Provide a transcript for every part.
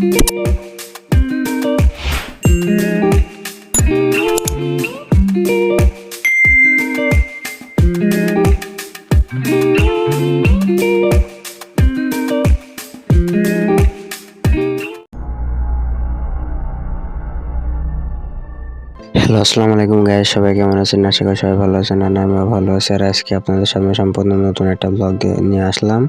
Thank you. আসসালামু আলাইকুম guys সবাই কেমন আছেন? আশা করি সবাই ভালো আছেন আর আমিও ভালো আছি। আর আজকে আপনাদের সামনে সম্পূর্ণ নতুন একটা ব্লগ নিয়ে আসলাম।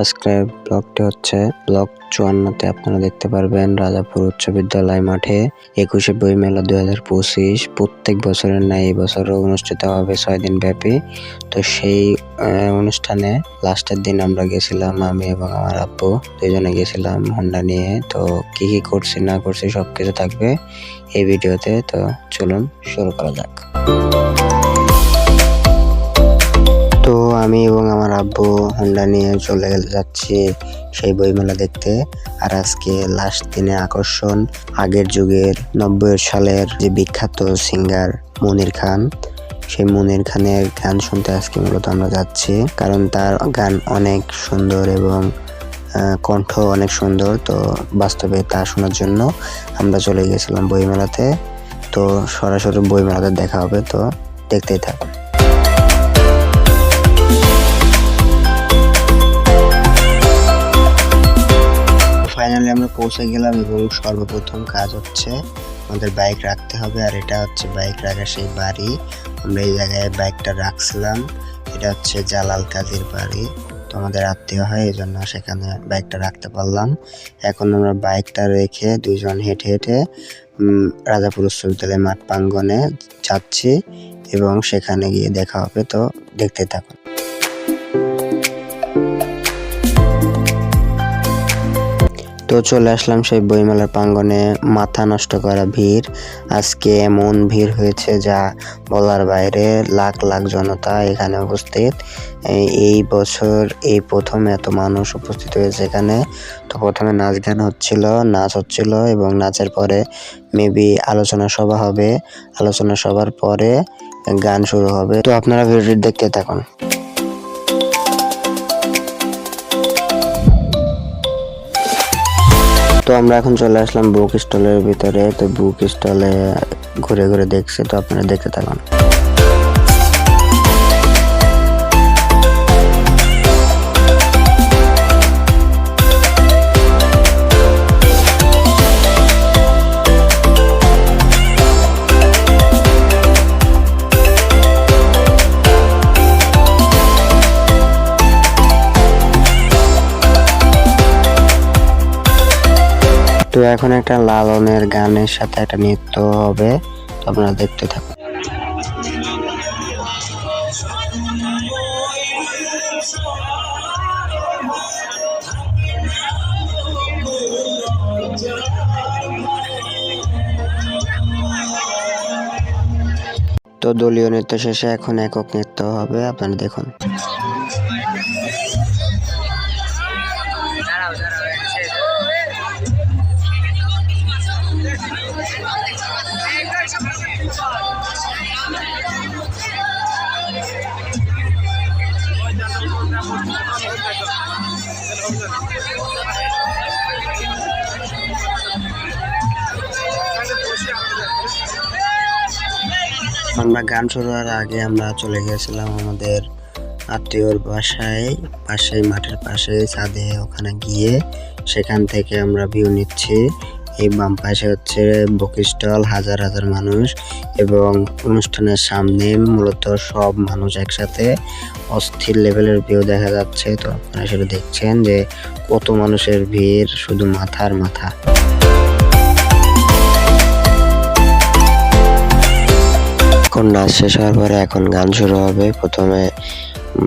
আজকে ব্লগটি হচ্ছে ব্লগ চুয়ান্নতে, আপনারা দেখতে পারবেন রাজাপুর উচ্চ বিদ্যালয় মাঠে একুশে বই মেলা দুই হাজার পঁচিশ। প্রত্যেক বছরের ন্যায় এই অনুষ্ঠিত হবে ছয় দিন ব্যাপী। তো সেই অনুষ্ঠানে লাস্টের দিন আমরা গেছিলাম আমি এবং আমার আব্বু। দুজনে গেছিলাম হন্ডা নিয়ে। তো কি কি করছি, না করছি সবকিছু থাকবে। এই ভিডিওতে, তো চলুন শুরু করা যাক। তো আমি এবং আমার আব্বু হোন্ডা নিয়ে চলে যাচ্ছি সেই বইমেলা দেখতে। আর আজকে লাস্ট দিনে আকর্ষণ, আগের যুগের নব্বই সালের যে বিখ্যাত সিঙ্গার মনির খান, সেই মনির খানের গান শুনতে আজকে মূলত আমরা যাচ্ছি। কারণ তার গান অনেক সুন্দর এবং কণ্ঠ অনেক সুন্দর, তো বাস্তবে তা শোনার জন্য আমরা চলে গেছিলাম বইমেলাতে। তো সরাসরি বইমেলাতে দেখা হবে, তো দেখতেই থাকুন। ফাইনালি আমরা পৌঁছে গেলাম এবং সর্বপ্রথম কাজ হচ্ছে আমাদের বাইক রাখতে হবে, আর এটা হচ্ছে বাইক রাখার সেই বাড়ি। আমরা এই জায়গায় বাইকটা রাখছিলাম, এটা হচ্ছে জালাল কাজীর বাড়ি। আমাদের আত্মীয় হয় এই জন্য সেখানে বাইকটা রাখতে পারলাম। এখন আমরা বাইকটা রেখে দুজন হেঁটে হেঁটে রাজাপুর উচ্চ বিদ্যালয় মাঠ প্রাঙ্গনে যাচ্ছি এবং সেখানে গিয়ে দেখা হবে, তো দেখতে থাকুন। তো চলে আসলাম সেই বইমেলার প্রাঙ্গনে মাথা নষ্ট করা ভিড়। আজকে এমন ভিড় হয়েছে যা বলার বাইরে লাখ লাখ জনতা এখানে উপস্থিত। এই- বছর এই প্রথম এত মানুষ উপস্থিত হয়েছে এখানে। তো প্রথমে নাচ গান হচ্ছিল, নাচ হচ্ছিল এবং নাচের পরে মেবি আলোচনা সভা হবে। আলোচনা সভার পরে গান শুরু হবে। তো আপনারা ভিডিওটি দেখতে থাকুন। তো আমরা এখন চলে আসলাম বুক স্টলের ভিতরে। তো বুক স্টলে ঘুরে ঘুরে দেখছি, তো আপনারা দেখতে থাকুন। তো এখন একটা লালনের গানের সাথে একটা নৃত্য হবে আপনারা দেখতে থাকুন। তো দলীয় নৃত্য শেষে এখন একক নৃত্য হবে, আপনারা দেখুন। আমরা গান শুরু হওয়ার আগে আমরা চলে গিয়েছিলাম আমাদের আত্মীয়র বাসায় পাশে মাঠের পাশে, ছাদে ওখানে গিয়ে সেখান থেকে আমরা ভিউ নিচ্ছি। এই বাম পাশে হচ্ছে বুক স্টল হাজার হাজার মানুষ এবং অনুষ্ঠানের সামনে মূলত সব মানুষ একসাথে অস্থির লেভেলের ভিউ দেখা যাচ্ছে। তো আপনারা সেটা দেখছেন যে কত মানুষের ভিড়, শুধু মাথার মাথা। এখন নাচ শেষ হওয়ার পরে এখন গান শুরু হবে। প্রথমে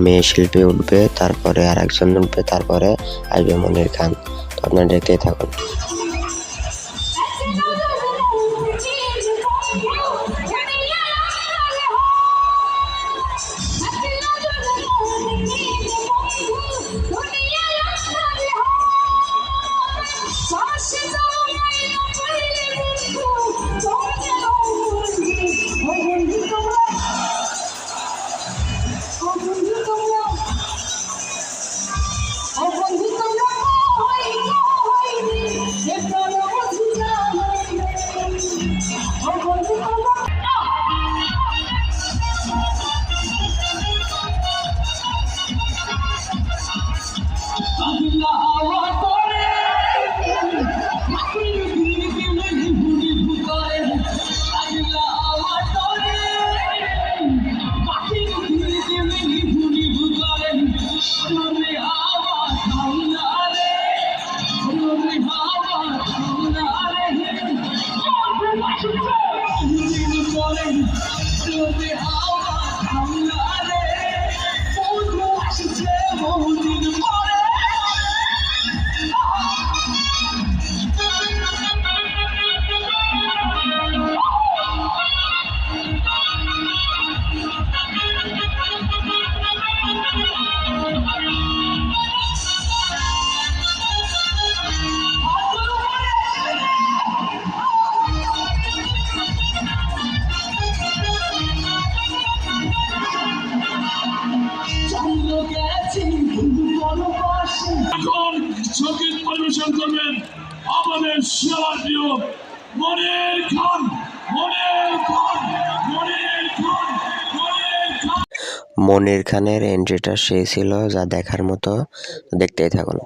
মেয়ে শিল্পী উঠবে, তারপরে আর একজন উঠবে, তারপরে আসবে মনির গান তো আপনারা দেখতেই থাকুন। মনের খান মনের খান মনের খান মনের খান মনির খানের এন্ট্রিটা সেই ছিল যা দেখার মতো। দেখতেই থাকুন।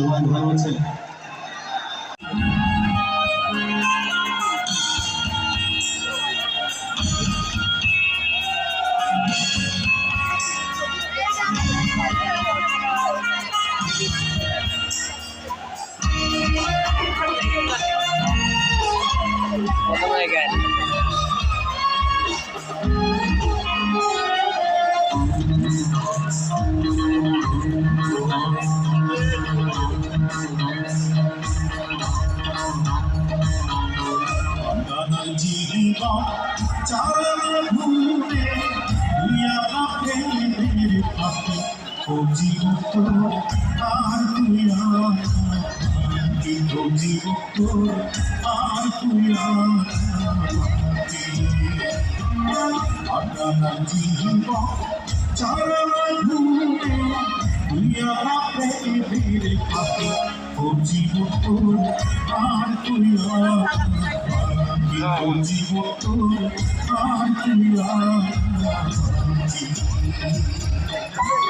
সবাই ভালো আছেন প্রথমে গান দাদার জীবন চারণে ঘুরে দুনিয়া পাপে মেরে পাপে ও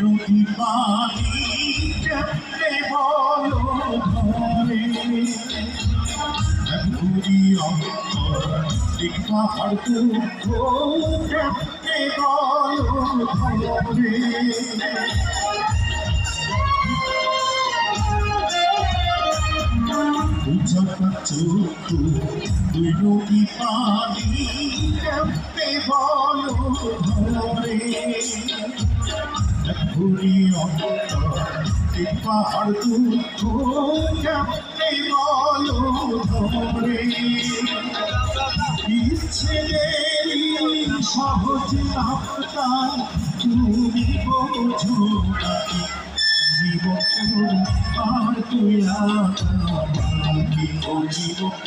নদী পানি কেমনে বলো ঘরে? ঘুরি অন্তর এক পাহাড় দুঃখ কেমনে বলো ঘরে? চোখ তুই নদী পানি এই পাহাড় দুঃখ, কেমনে বলো ধরে? ইচ্ছে সহজ আপনার তুমি বোঝো জীবন আর তুই জীবন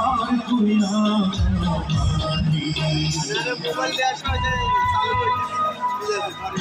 আর everybody.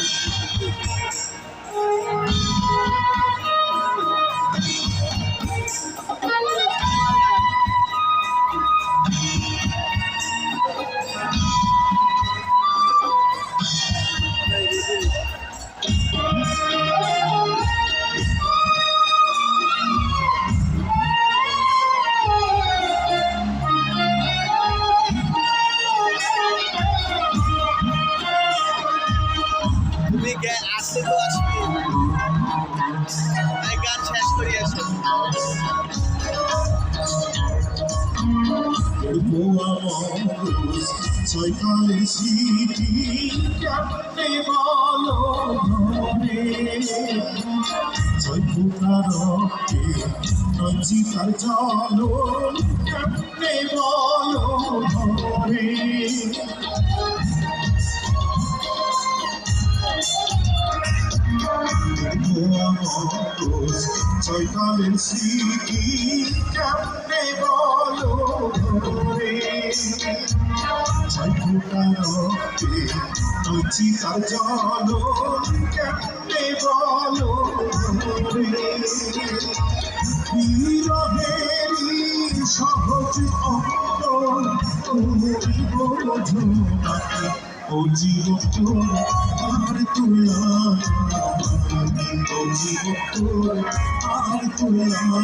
ছয়কালে স্মৃতি কেমনে বলো ছয় ফুটারকে নচিতার জল কেমনে বলো ধরে চৈতালের স্মৃতি কেমনে বলো ধরে ছয় ফুটারকে নচিতার জল কেমনে বলো বিরহেরি সহজ অন্ত তুমি বোঝো নাকি ও জীবন আর তুলা ও আর তুলা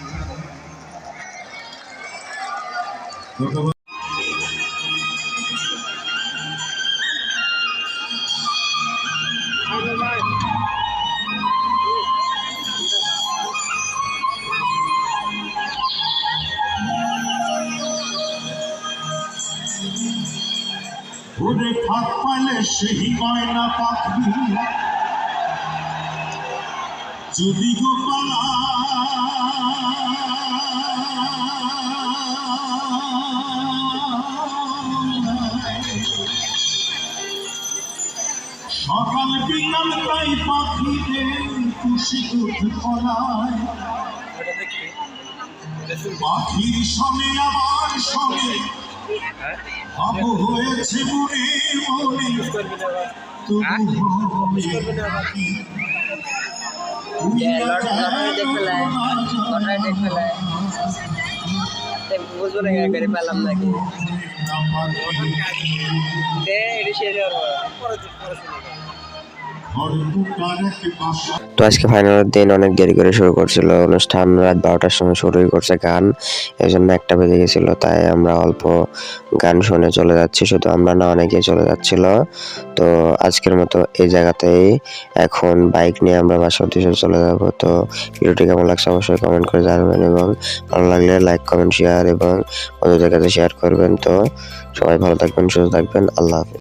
ওরে ফাঁক পাইলে সেই ময়না পাখি। যদি গোপালা পাখির সঙ্গে আমার সঙ্গে আপ হয়েছে মনে মনে বুঝব না করে পেলাম নাকি ঘর বাসা তো আজকে ফাইনালের দিন অনেক দেরি করে শুরু করছিল। অনুষ্ঠান রাত বারোটার সময় শুরুই করছে গান। এই জন্য একটা বেজে গেছিল, তাই আমরা অল্প গান শুনে চলে যাচ্ছি। শুধু আমরা না অনেকে চলে যাচ্ছিল। তো আজকের মতো এই জায়গাতেই এখন বাইক নিয়ে আমরা বাসার উদ্দেশ্যে চলে যাব। তো ভিডিওটি কেমন লাগছে অবশ্যই কমেন্ট করে জানাবেন এবং ভালো লাগলে লাইক কমেন্ট শেয়ার এবং বন্ধুদের কাছে শেয়ার করবেন। তো সবাই ভালো থাকবেন, সুস্থ থাকবেন। আল্লাহ হাফিজ।